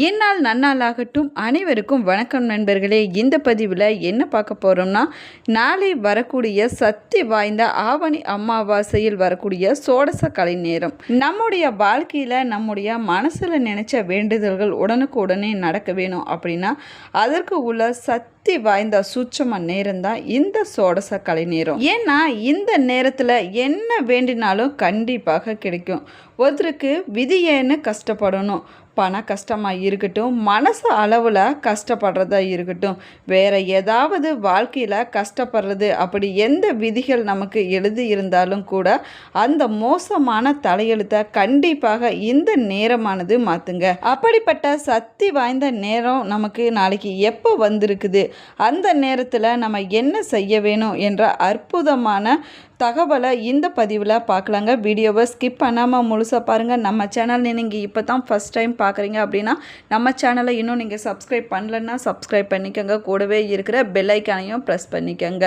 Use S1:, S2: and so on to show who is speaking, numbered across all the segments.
S1: இந்நாள் நன்னாளாகட்டும். அனைவருக்கும் வணக்கம் நண்பர்களே. இந்த பதிவில் என்ன பார்க்க போகிறோம்னா நாளை வரக்கூடிய சக்தி வாய்ந்த ஆவணி அமாவாசையில் வரக்கூடிய சோடச கலை நேரம். நம்முடைய வாழ்க்கையில் நம்முடைய மனசில் நினச்ச வேண்டுதல்கள் உடனுக்கு உடனே நடக்க வேணும் அப்படின்னா அதற்கு உள்ள சக்தி வாய்ந்த சூட்சம நேரம் தான் இந்த சோடச கலை நேரம். ஏன்னா இந்த நேரத்தில் என்ன வேண்டினாலும் கண்டிப்பாக கிடைக்கும். ஒருத்தருக்கு விதியேன்னு கஷ்டப்படணும். பண கஷ்டமாக இருக்கட்டும் மனசு அளவில் கஷ்டப்படுறதா இருக்கட்டும் வேறு ஏதாவது வாழ்க்கையில் கஷ்டப்படுறது அப்படி எந்த விதிகள் நமக்கு எழுதி இருந்தாலும் கூட அந்த மோசமான தலையெழுத்தை கண்டிப்பாக இந்த நேரமானது மாற்றுங்க அப்படிப்பட்ட சக்தி வாய்ந்த நேரம் நமக்கு நாளைக்கு எப்போ வந்திருக்குது? அந்த நேரத்தில் நம்ம என்ன செய்ய வேணும் என்ற அற்புதமான தகவலை இந்த பதிவில் பார்க்கலாங்க. வீடியோவை ஸ்கிப் பண்ணாமல் முழுசாக பாருங்கள் நம்ம சேனல் நீங்கள் இப்போ தான் ஃபஸ்ட் டைம் பார்க்குறீங்க அப்படின்னா நம்ம சேனலை இன்னும் நீங்கள் சப்ஸ்கிரைப் பண்ணலன்னா சப்ஸ்கிரைப் பண்ணிக்கோங்க. கூடவே இருக்கிற பெல்லைக்கானையும் ப்ரெஸ் பண்ணிக்கோங்க.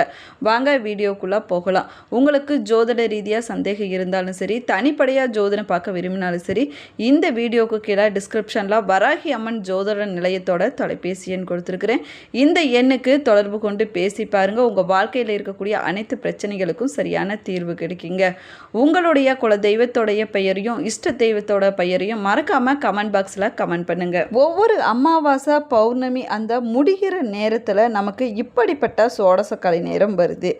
S1: வாங்க வீடியோக்குள்ளே போகலாம். உங்களுக்கு ஜோதிட ரீதியாக சந்தேகம் இருந்தாலும் சரி தனிப்படையாக ஜோதிடம் பார்க்க விரும்பினாலும் சரி இந்த வீடியோவுக்கு கீழே டிஸ்கிரிப்ஷனில் வராகி அம்மன் ஜோதிட நிலையத்தோட தொலைபேசி எண் கொடுத்துருக்குறேன். இந்த எண்ணுக்கு தொடர்பு கொண்டு பேசி பாருங்கள் உங்கள் வாழ்க்கையில் இருக்கக்கூடிய அனைத்து பிரச்சனைகளுக்கும் சரியான தீர்வு கிடைக்குங்க. உங்களுடைய குல தெய்வத்தோடைய பெயரையும் இஷ்ட தெய்வத்தோட பெயரையும் மறக்காமல் கமெண்ட் பாக்ஸில் கமெண்ட் பண்ணுங்க. ஒவ்வொரு அமாவாசை பௌர்ணமி அந்த முடிகிற நேரத்தில் நமக்கு இப்படிப்பட்ட சோடச கலை நேரம் வருது.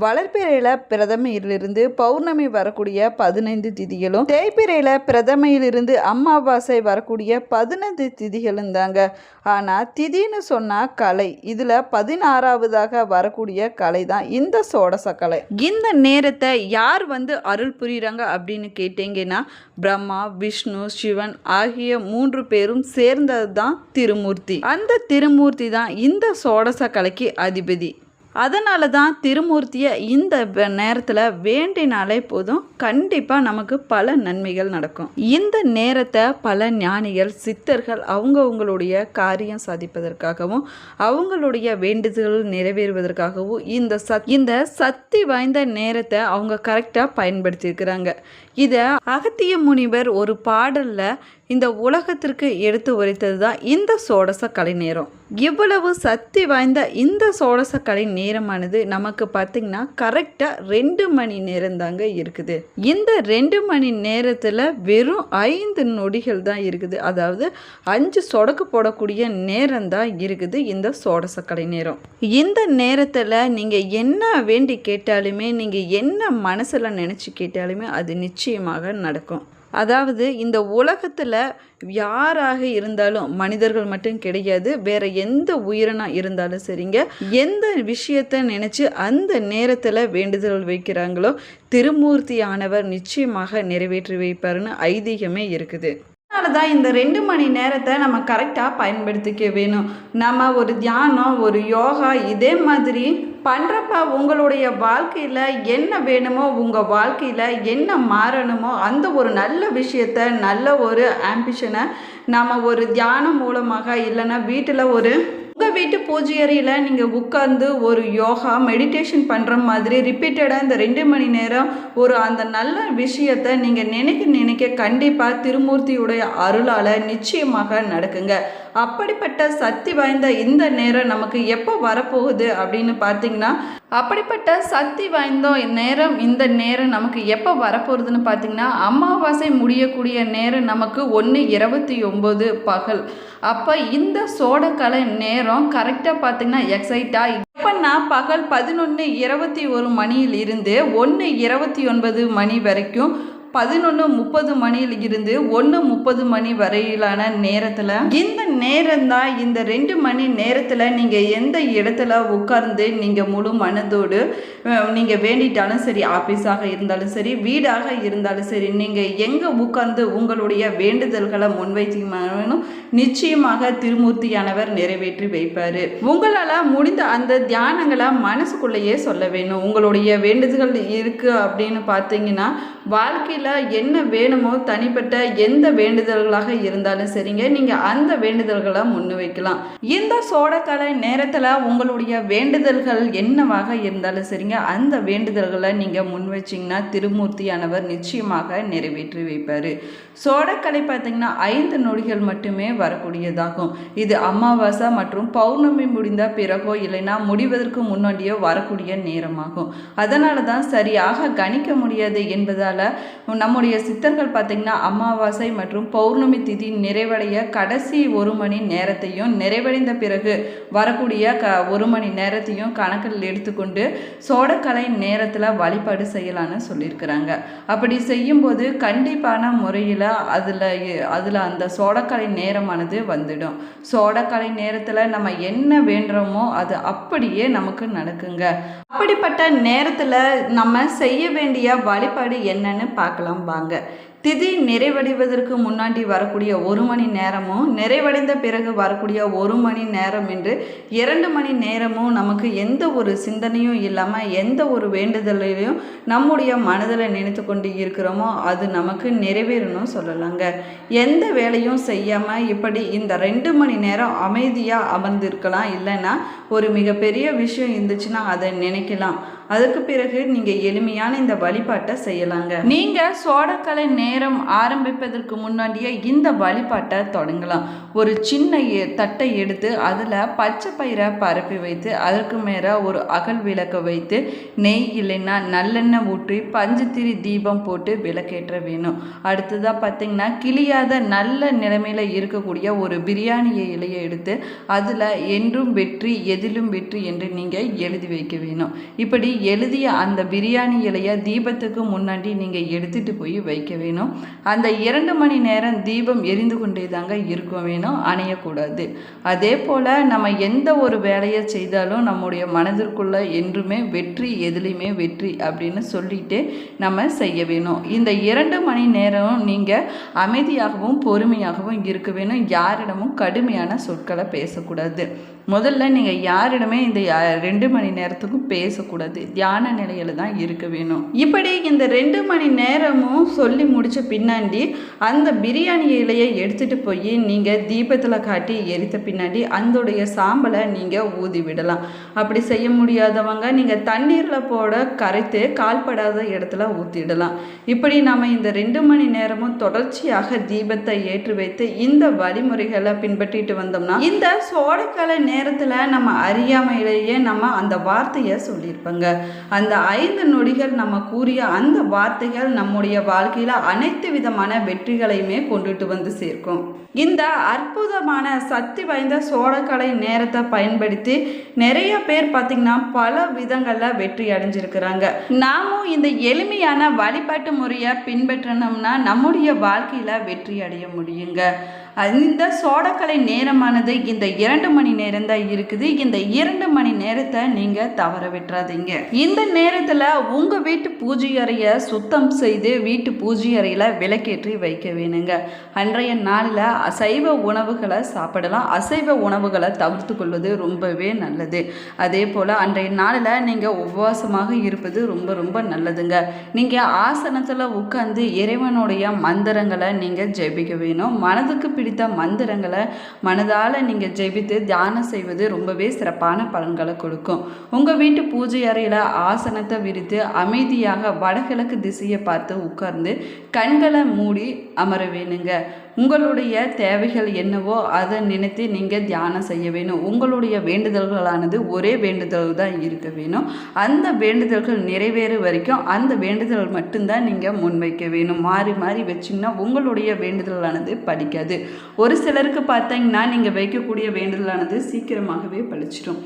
S1: வளர்ப்பிறையில் பிரதமையிலிருந்து பௌர்ணமி வரக்கூடிய பதினைந்து திதிகளும் தேய்பிறையில் பிரதமையிலிருந்து அமாவாசை வரக்கூடிய பதினைந்து திதிகளும் தாங்க. ஆனால் திதின்னு சொன்னால் கலை. இதில் பதினாறாவதாக வரக்கூடிய கலை தான் இந்த சோடசக்கலை. இந்த நேரத்தை யார் வந்து அருள் புரியுறாங்க அப்படின்னு கேட்டீங்கன்னா பிரம்மா விஷ்ணு சிவன் ஆகிய மூன்று பேரும் சேர்ந்தது தான் திருமூர்த்தி. அந்த திருமூர்த்தி தான் இந்த சோடச கலைக்கு அதிபதி. அதனால தான் திருமூர்த்தியை இந்த நேரத்தில் வேண்டினாலே போதும். கண்டிப்பாக நமக்கு பல நன்மைகள் நடக்கும். இந்த நேரத்தை பல ஞானிகள் சித்தர்கள் அவங்கவுங்களுடைய காரியம் சாதிப்பதற்காகவும் அவங்களுடைய வேண்டுதல்கள் நிறைவேறுவதற்காகவும் இந்த சத் இந்த சக்தி வாய்ந்த நேரத்தை அவங்க கரெக்டாக பயன்படுத்தியிருக்கிறாங்க. இதை அகத்திய முனிவர் ஒரு பாடலில் இந்த உலகத்திற்கு எடுத்து உரைத்தது தான் இந்த சோடச கலை நேரம். இவ்வளவு சக்தி வாய்ந்த இந்த சோடச கலை நேரமானது நமக்கு பார்த்திங்கன்னா கரெக்டாக ரெண்டு மணி நேரம் தாங்க இருக்குது. இந்த ரெண்டு மணி நேரத்தில் வெறும் ஐந்து நொடிகள் தான் இருக்குது. அதாவது அஞ்சு சொடக்கு போடக்கூடிய நேரம் தான் இருக்குது இந்த சோடச கலை நேரம். இந்த நேரத்தில் நீங்கள் என்ன வேண்டி கேட்டாலுமே நீங்கள் என்ன மனசில் நினச்சி கேட்டாலுமே அது நிச்சயமாக நடக்கும். அதாவது இந்த உலகத்தில் யாராக இருந்தாலும் மனிதர்கள் மட்டும் கிடையாது. வேற எந்த உயிரினம் இருந்தாலும் சரிங்க. எந்த விஷயத்த நினச்சி அந்த நேரத்தில் வேண்டுதல் வைக்கிறாங்களோ திருமூர்த்தியானவர் நிச்சயமாக நிறைவேற்றி வைப்பாருன்னு ஐதீகமே இருக்குது. அதனால தான் இந்த ரெண்டு மணி நேரத்தை நம்ம கரெக்டாக பயன்படுத்திக்க வேணும். நம்ம ஒரு தியானம் ஒரு யோகா இதே மாதிரி பண்ணுறப்ப உங்களுடைய வாழ்க்கையில் என்ன வேணுமோ உங்கள் வாழ்க்கையில் என்ன மாறணுமோ அந்த ஒரு நல்ல விஷயத்த நல்ல ஒரு ஆம்பிஷனை நம்ம ஒரு தியானம் மூலமாக இல்லைன்னா வீட்டில் ஒரு உங்கள் வீட்டு பூஜை அறையில் நீங்கள் உட்காந்து ஒரு யோகா மெடிடேஷன் பண்ணுற மாதிரி ரிப்பீட்டடாக இந்த ரெண்டு மணி நேரம் ஒரு அந்த நல்ல விஷயத்தை நீங்கள் நினைக்க நினைக்க கண்டிப்பாக திருமூர்த்தியுடைய அருளால் நிச்சயமாக நடக்குங்க. அப்படிப்பட்ட சக்தி வாய்ந்த இந்த நேரம் நமக்கு எப்போ வரப்போகுது அப்படின்னு பார்த்தீங்கன்னா அப்படிப்பட்ட சக்தி வாய்ந்த நேரம் இந்த நேரம் நமக்கு எப்போ வரப்போகுதுன்னு பார்த்தீங்கன்னா அமாவாசை முடியக்கூடிய நேரம் நமக்கு ஒன்று இருபத்தி ஒம்பது பகல். அப்போ இந்த சோடக்கலை நேரம் கரெக்டாக பார்த்தீங்கன்னா எக்ஸைட்டாக எப்போன்னா பகல் பதினொன்று இருபத்தி ஒரு மணியில் இருந்து ஒன்று இருபத்தி ஒன்பது மணி வரைக்கும் பதினொன்று முப்பது மணியில் இருந்து ஒன்று முப்பது மணி வரையிலான நேரத்தில் இந்த நேரம் தான் இந்த ரெண்டு மணி நேரத்தில் நீங்கள் எந்த இடத்துல உட்கார்ந்து நீங்கள் முழு மனதோடு நீங்கள் வேண்டிட்டாலும் சரி ஆஃபீஸாக இருந்தாலும் சரி வீடாக இருந்தாலும் சரி நீங்கள் எங்கே உட்கார்ந்து உங்களுடைய வேண்டுதல்களை முன்வைத்தீங்கன்னு நிச்சயமாக திருமூர்த்தியானவர் நிறைவேற்றி வைப்பார். உங்களால் முடிந்த அந்த தியானங்களை மனசுக்குள்ளேயே சொல்ல வேணும். உங்களுடைய வேண்டுதல்கள் இருக்குது அப்படின்னு பார்த்தீங்கன்னா வாழ்க்கையில் என்ன வேணுமோ தனிப்பட்ட எந்த வேண்டுதல்களாக இருந்தாலும் சரிங்க. நீங்கள் அந்த வேண்டுதல்களை முன்னு வைக்கலாம். இந்த சோடக்கால நேரத்தில் உங்களுடைய வேண்டுதல்கள் என்னவாக இருந்தாலும் சரிங்க. அந்த வேண்டுதல்களை நீங்கள் முன் வச்சிங்கன்னா திருமூர்த்தியானவர் நிச்சயமாக நிறைவேற்றி வைப்பார். சோடக்கலை பார்த்தீங்கன்னா ஐந்து நொடிகள் மட்டுமே வரக்கூடியதாகும். இது அமாவாசை மற்றும் பௌர்ணமி முடிந்த பிறகோ இல்லைன்னா முடிவதற்கு முன்னாடியோ வரக்கூடிய நேரமாகும். அதனால தான் சரியாக கணிக்க முடியாது என்பதால் நம்முடைய சித்தர்கள் பார்த்திங்கன்னா அமாவாசை மற்றும் பௌர்ணமி திதி நிறைவடைய கடைசி ஒரு மணி நேரத்தையும் நிறைவடைந்த பிறகு வரக்கூடிய க ஒரு மணி நேரத்தையும் கணக்கில் எடுத்துக்கொண்டு சோடக்கலை நேரத்தில் வழிபாடு செய்யலான்னு சொல்லியிருக்கிறாங்க. அப்படி செய்யும்போது கண்டிப்பான முறையில் அதில் அதில் அந்த சோடக்கலை நேரமானது வந்துடும். சோடக்கலை நேரத்தில் நம்ம என்ன வேண்டுறோமோ அது அப்படியே நமக்கு நடக்குங்க. அப்படிப்பட்ட நேரத்தில் நம்ம செய்ய வேண்டிய வழிபாடு என்னன்னு பார்க்கலாம் வாங்க. திதி நிறைவடைவதற்கு முன்னாடி வரக்கூடிய ஒரு மணி நேரமும் நிறைவடைந்த பிறகு வரக்கூடிய ஒரு மணி நேரம் என்று இரண்டு மணி நேரமும் நமக்கு எந்த ஒரு சிந்தனையும் இல்லாமல் எந்த ஒரு வேண்டுதலையும் நம்முடைய மனதில் நினைத்து கொண்டு இருக்கிறோமோ அது நமக்கு நிறைவேறணும் சொல்லலாங்க. எந்த வேலையும் செய்யாமல் இப்படி இந்த ரெண்டு மணி நேரம் அமைதியாக அமர்ந்திருக்கலாம். இல்லைன்னா ஒரு மிகப்பெரிய விஷயம் இருந்துச்சுன்னா அதை நினைக்கலாம். அதுக்கு பிறகு நீங்கள் எளிமையான இந்த வழிபாட்டை செய்யலாங்க. நீங்கள் சோடக்கலை நேரம் ஆரம்பிப்பதற்கு முன்னாடியே இந்த வழிபாட்டை தொடங்கலாம். ஒரு சின்ன தட்டை எடுத்து அதில் பச்சை பயிரை பரப்பி வைத்து அதற்கு மேலே ஒரு அகல் விளக்க வைத்து நெய் இல்லைன்னா நல்லெண்ணெய் ஊற்றி பஞ்சுத்திரி தீபம் போட்டு விளக்கேற்ற வேணும். அடுத்ததாக பார்த்தீங்கன்னா கிளியாத நல்ல நிலைமையில் இருக்கக்கூடிய ஒரு பிரியாணியை இலையை எடுத்து அதில் என்றும் வெற்றி எதிலும் வெற்றி என்று நீங்கள் எழுதி வைக்க வேணும். இப்படி எழுதிய அந்த பிரியாணி இலையை தீபத்துக்கு முன்னாடி நீங்கள் எடுத்துட்டு போய் வைக்க வேணும். அந்த இரண்டு மணி நேரம் தீபம் எரிந்து கொண்டே தாங்க இருக்க வேணும் அணையக்கூடாது. அதே போல் நம்ம எந்த ஒரு வேலையை செய்தாலும் நம்முடைய மனதிற்குள்ளே என்றுமே வெற்றி எதுலேயுமே வெற்றி அப்படின்னு சொல்லிட்டு நம்ம செய்ய வேணும். இந்த இரண்டு மணி நேரம் நீங்கள் அமைதியாகவும் பொறுமையாகவும் இருக்க வேணும். யாரிடமும் கடுமையான சொற்களை பேசக்கூடாது. முதல்ல நீங்கள் யாரிடமே இந்த யா- ரெண்டு மணி நேரத்துக்கும் பேசக்கூடாது. தியான நிலையில தான் இருக்க வேணும். இப்படி இந்த ரெண்டு மணி நேரமும் சொல்லி முடிச்ச பின்னாடி அந்த பிரியாணி இலையை எடுத்துகிட்டு போய் நீங்கள் தீபத்தில் காட்டி எரித்த பின்னாடி அதோடைய சாம்பலை நீங்கள் ஊதி விடலாம். அப்படி செய்ய முடியாதவங்க நீங்கள் தண்ணீரில் போட கரைத்து கால்படாத இடத்துல ஊற்றிடலாம் இப்படி நம்ம இந்த ரெண்டு மணி நேரமும் தொடர்ச்சியாக தீபத்தை ஏற்றி வைத்து இந்த வழிமுறைகளை பின்பற்றிட்டு வந்தோம்னா இந்த சோடைக்கால நேரத்தில் நம்ம அறியாமையிலேயே நம்ம அந்த வார்த்தையை சொல்லியிருப்போங்க. அந்த ஐந்து நொடிகள் நம்ம கூறிய அந்த வார்த்தைகள் நம்முடைய வாழ்க்கையில் அனைத்து விதமான வெற்றிகளையுமே கொண்டுட்டு வந்து சேர்க்கும். இந்த அற்புதமான சக்தி வாய்ந்த சோழக்கலை நேரத்தை பயன்படுத்தி நிறைய பேர் பார்த்திங்கன்னா பல விதங்களில் வெற்றி அடைஞ்சிருக்கிறாங்க. நாமும் இந்த எளிமையான வழிபாட்டு முறையை பின்பற்றினோம்னா நம்முடைய வாழ்க்கையில் வெற்றி அடைய முடியுங்க. இந்த சோடக்கலை நேரமானது இந்த இரண்டு மணி நேரம் தான் இருக்குது. இந்த இரண்டு மணி நேரத்தை நீங்கள் தவற விட்டுறாதீங்க. இந்த நேரத்தில் உங்கள் வீட்டு பூஜை அறையை சுத்தம் செய்து வீட்டு பூஜை அறையில் விளக்கேற்றி வைக்க வேணுங்க. அன்றைய நாளில் அசைவ உணவுகளை சாப்பிடலாம். அசைவ உணவுகளை தவிர்த்து கொள்வது ரொம்பவே நல்லது. அதே போல் அன்றைய நாளில் நீங்கள் உபவாசமாக இருப்பது ரொம்ப ரொம்ப நல்லதுங்க. நீங்கள் ஆசனத்தில் உட்கார்ந்து இறைவனுடைய மந்திரங்களை நீங்கள் ஜெபிக்க வேணும். மனதுக்கு பிடித்த மந்திரங்களை மனதால் நீங்கள் ஜெபித்து தியானம் செய்வது ரொம்பவே சிறப்பான பலன்களை கொடுக்கும். உங்கள் வீட்டு பூஜை அறையில் ஆசனத்தை விரித்து அமைதியாக வடகிழக்கு திசையை பார்த்து உட்கார்ந்து கண்களை மூடி அமர வேணுங்க. உங்களுடைய தேவைகள் என்னவோ அதை நினைத்து நீங்கள் தியானம் செய்ய வேணும். உங்களுடைய வேண்டுதல்களானது ஒரே வேண்டுதல் தான் இருக்க வேணும். அந்த வேண்டுதல்கள் நிறைவேற வரைக்கும் அந்த வேண்டுதல் மட்டும்தான் நீங்கள் முன்வைக்க வேணும். மாறி மாறி வச்சிங்கன்னா உங்களுடைய வேண்டுதலானது படிக்காது. ஒரு சிலருக்கு பார்த்தீங்கன்னா நீங்கள் வைக்கக்கூடிய வேண்டுதலானது சீக்கிரமாகவே பழிச்சிடும்.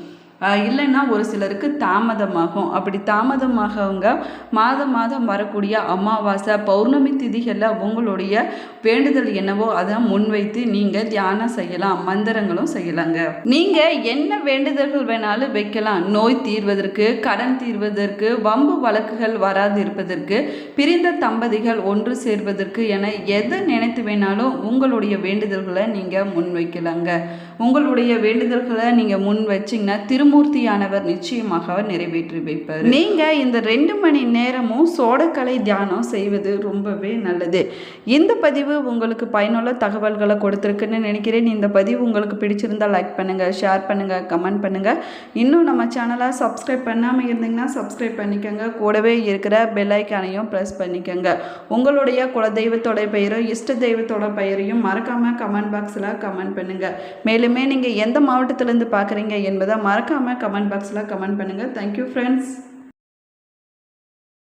S1: இல்லைன்னா ஒரு சிலருக்கு தாமதமாகும். அப்படி தாமதமாகவங்க மாதம் மாதம் வரக்கூடிய அமாவாசை பௌர்ணமி திதிகளில் உங்களுடைய வேண்டுதல் என்னவோ அதை முன்வைத்து நீங்கள் தியானம் செய்யலாம் மந்திரங்களும் செய்யலாங்க. நீங்கள் என்ன வேண்டுதல்கள் வேணாலும் வைக்கலாம். நோய் தீர்வதற்கு கடன் தீர்வதற்கு வம்பு வழக்குகள் வராது இருப்பதற்கு பிரிந்த தம்பதிகள் ஒன்று சேர்வதற்கு என எது நினைத்து வேணாலும் உங்களுடைய வேண்டுதல்களை நீங்கள் முன்வைக்கலாங்க. உங்களுடைய வேண்டுதல்களை நீங்கள் முன் வச்சிங்கன்னா திரும்ப திருமூர்த்தியானவர் நிச்சயமாக நிறைவேற்றி வைப்பார். நீங்கள் இந்த ரெண்டு மணி நேரமும் சோடக்கலை தியானம் செய்வது ரொம்பவே நல்லது. இந்த பதிவு உங்களுக்கு பயனுள்ள தகவல்களை கொடுத்துருக்குன்னு நினைக்கிறேன். இந்த பதிவு உங்களுக்கு பிடிச்சிருந்தா லைக் பண்ணுங்கள் ஷேர் பண்ணுங்கள் கமெண்ட் பண்ணுங்கள் இன்னும் நம்ம சேனலை சப்ஸ்கிரைப் பண்ணாமல் இருந்தீங்கன்னா சப்ஸ்கிரைப் பண்ணிக்கோங்க. கூடவே இருக்கிற பெல் ஐக்கானையும் ப்ரெஸ் பண்ணிக்கோங்க. உங்களுடைய குலதெய்வத்தோட பெயரும் இஷ்ட தெய்வத்தோட பெயரையும் மறக்காமல் கமெண்ட் பாக்ஸில் கமெண்ட் பண்ணுங்கள் மேலுமே நீங்கள் எந்த மாவட்டத்திலேருந்து பார்க்குறீங்க என்பதை மறக்காமல் கமெண்ட் பாக்ஸில் கமெண்ட் பண்ணுங்கள் தேங்க்யூ ஃப்ரெண்ட்ஸ்